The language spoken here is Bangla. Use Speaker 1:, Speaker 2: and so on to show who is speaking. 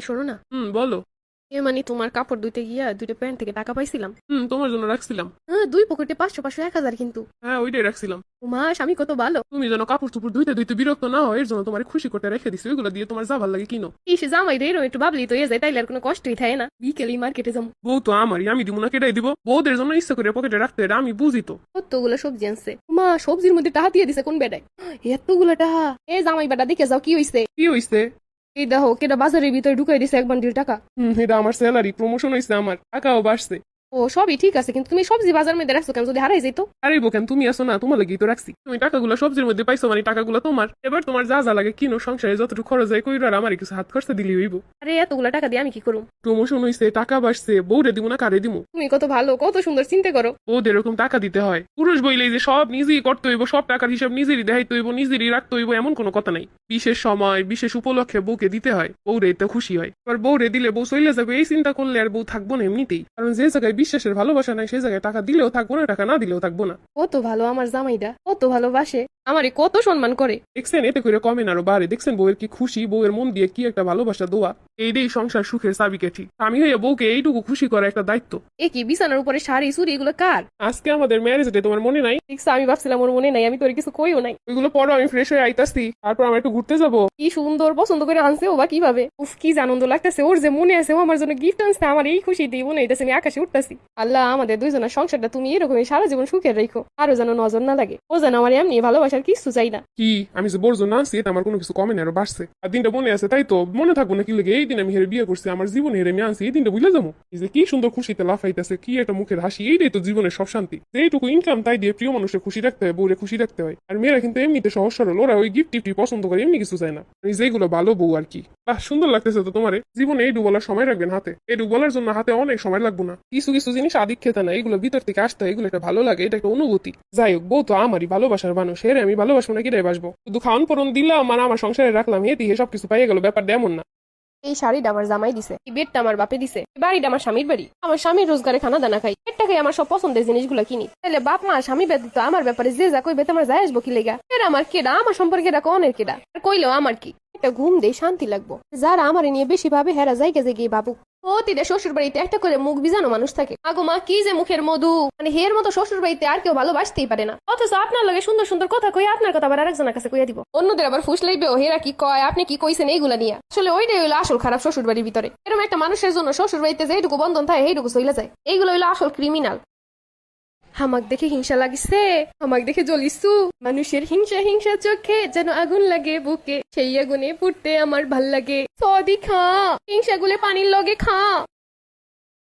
Speaker 1: এই শোনো না।
Speaker 2: হুম বলো।
Speaker 1: এ মানে তোমার কাপড় ধুইতে গিয়া দুইটা প্যান্ট থেকে টাকা পাইছিলাম।
Speaker 2: হুম তোমার জন্য রাখছিলাম।
Speaker 1: হ্যাঁ দুই পকেটে পাঁচশো পাঁচশো এক হাজার কিন্তু।
Speaker 2: হ্যাঁ ওইটাই রাখছিলাম।
Speaker 1: মা স্বামী কত ভালো।
Speaker 2: তুমি যেন কাপড় চুপড় ধুইতে ধুইতে বিরক্ত না হয় এর জন্য তোমার খুশি করতে রেখে দিছি। ওইগুলো দিয়ে তোমার যা ভালো লাগে কিনো।
Speaker 1: ইস জামাই রে একটু ভাবলি তো এ যায় তাইলে আর কোনো কষ্টই থাকে না। বিকেলেই মার্কেটে যাব
Speaker 2: বউ তো আমারই আমি দিব না কেটাই দিব। বউদের জন্য ইচ্ছা করে পকেটে রাখতে এটা আমি বুঝি তো।
Speaker 1: কতগুলো সবজি আনছে। মা সবজির মধ্যে টাহা দিয়ে দিছে কোন বেডায় এতগুলো টাহা। এ জামাই বেটা দেখে যাও কি হইছে।
Speaker 2: কি হইছে?
Speaker 1: এই দেখো কেটা বাজারের ভিতরে ঢুকাই দিছে এক বান্ডিল টাকা।
Speaker 2: হুম, এটা আমার স্যালারি প্রমোশন হয়েছে আমার, টাকাও বাড়ছে।
Speaker 1: ও সবই ঠিক আছে কিন্তু তুমি সবজি বাজার মধ্যে রাখছো কেন? যদি হারাই যাইতো?
Speaker 2: আরে বোকেন তুমি আসো না তোমার লাগেই তো রাখছি। তুমি টাকাগুলো সবজির মধ্যে পাইছো মানে টাকাগুলো তোমার। এবার তোমার যা যা লাগে কিনো সংসারে যতটুকু খরচ হয় কইরো আর আমার কিছু হাত খরচা দিলি হইব।
Speaker 1: আরে এতগুলো টাকা দিয়ে আমি কি করুম?
Speaker 2: প্রমোশন হইছে টাকা বাড়ছে বউরে দিব না কারে দিব
Speaker 1: তুমি কত ভালো কত সুন্দর চিন্তা করো।
Speaker 2: বউদের এরকম টাকা দিতে হয়। পুরুষ বইলে যে সব নিজেই করতে হইব সব টাকার হিসাব নিজেরই দেখাইতে হইব নিজেরই রাখতে হইব এমন কোনো কথা নাই। বিশেষ সময় বিশেষ উপলক্ষে বউকে দিতে হয় বউরে এতে খুশি হয়। এবার বউরে দিলে বউ চলে যাবে এই চিন্তা করলে আর বউ থাকব না এমনিতেই। কারণ যে জায়গায় বিশ্বাসের ভালোবাসা নাই, সেই জায়গায় টাকা দিলেও থাকব না, টাকা না দিলেও থাকব না।
Speaker 1: ও তো ভালো, আমার জামাইটা তো ভালোবাসে। আমারে কত সম্মান করে।
Speaker 2: দেখছেন এতে করে কমেন আরও বাড়ে। দেখছেন বউয়ের কি খুশি? বউয়ের মন দিয়ে কি একটা ভালোবাসা দোয়া? এই এইটাই সংসার সুখের চাবিকাঠি আমি হয়ে বউকে এইটুকু খুশি করা একটা দায়িত্ব।
Speaker 1: এ কি বিছানার উপরে শাড়ি চুরি এগুলো কার?
Speaker 2: আজকে আমাদের ম্যারেজ ডে তোমার মনে নাই?
Speaker 1: দেখছ আমি ভাবছিলাম ওর মনে নাই আমি তোর কিছু কইও নাই।
Speaker 2: ওইগুলো পরও আমি ফ্রেশ হয়ে আইতাছি। তারপর আমরা একটু ঘুরতে যাব।
Speaker 1: কি সুন্দর পছন্দ করে আনছে ও বা কীভাবে? উফ কি আনন্দ লাগতেছে। ওর যে মনে আছে ও আমার জন্য গিফট আনছে আমার এই খুশি দিয়ে মনে হইতেছে আমি আকাশে উঠতেছি। আল্লাহ আমাদের দুইজনের সংসারটা তুমি এরকমই সারা জীবন সুখের রেখো। আরও যেন নজর না লাগে। ও যেন আমার এমনি ভালোবাসার না।
Speaker 2: কি? আমি যে এটা আমার কোনো কিছু কমে না আরও বাড়ছে। আর দিনটা মনে আছে, তাই তো মনে থাকব এই দিন আমি হেরে বিয়ে করছি, আমার জীবনে হেরে আমি এই দিনটা বুঝলে যাব। এই যে কি সুন্দর খুশিতে লাফাইতেছে, কি একটা মুখের হাসি, এইটাই তো জীবনের সব শান্তি। ইনকাম তাই দিয়ে প্রিয় মানুষের খুশি রাখতে হয়, বউরে খুশি রাখতে হয়। আর মেয়েরা কিন্তু এমনিতে সহজ সরল, ওরা ওই গিফট টিফটি পছন্দ করে, এমনি কিছু চায় না। এই যেগুলো ভালো বউ আর কি। বাহ, সুন্দর লাগতেছে তো তোমারে। জীবনে এইটু বলার সময় রাখবেন হাতে। এইটু বলার জন্য হাতে অনেক সময় লাগবো না। কিছু কিছু জিনিস আদিক খেতে না এগুলো ভিতর থেকে আসতে এগুলো একটা ভালো লাগে, এটা একটা অনুভূতি। যাই হোক, বউ তো আমারই ভালোবাসার মানুষ এর আমি ভালোবাসবো না রে বাসবো? শুধু খাওয়ান পরন দিলাম আর আমার সংসারে রাখলাম হেতি হে সবকিছু পাইয়ে গেল ব্যাপারটা এমন না।
Speaker 1: এই শাড়িটা আমার জামাই দিছে, এই বেডটা আমার বাপে দিছে বাড়িটা আমার স্বামীর বাড়ি। আমার স্বামীর রোজগারে খানা দানা খাই টাকায় আমার সব পছন্দের জিনিসগুলো কিনি। তাহলে বাপ, মা, স্বামী ব্যতীত আমার ব্যাপারে যে যা কইবে তোমার যাই আসব কি লেগা? এর আমার কেডা? আমার সম্পর্কে এটা কনের কেডা? আর কইলেও আমার কি? একটা ঘুম দেই, শান্তি লাগবো। যারা আমার নিয়ে বেশি ভাবে হেরা জায়গা জায়গায় বাবু প্রতিটা শ্বশুর বাড়িতে একটা করে মুখ বিজানো মানুষ থাকে। আগো মা, কি যে মুখের মধু। মানে হের মতো শ্বশুর বাড়িতে আর কেউ ভালোবাসতেই পারে না। অথচ আপনার লগে সুন্দর সুন্দর কথা কই, আপনার কথা আবার আরেকজনের কাছে কইয়া দিব। অন্যদের আবার ফুস লাইবে ও হেরা কি কয়, আপনি কি কইছেন এইগুলা নিয়ে। আসলে ওইটাই হইল আসল খারাপ শ্বশুর বাড়ির ভিতরে। এরকম একটা মানুষের জন্য শ্বশুর বাড়িতে যেটুকু বন্ধন থাকে, সেইটুকু চলে যায়। এইগুলো হইল আসল ক্রিমিনাল হামাক দেখে হিংসা লাগিছে, হামাক দেখে জ্বলিছো। মানুষের হিংসা হিংসা চোখে যেন আগুন লাগে, বুকে সেই আগুনে পুড়তে আমার ভালো লাগে। সদি খা হিংসা গুলে পানির লগে খা।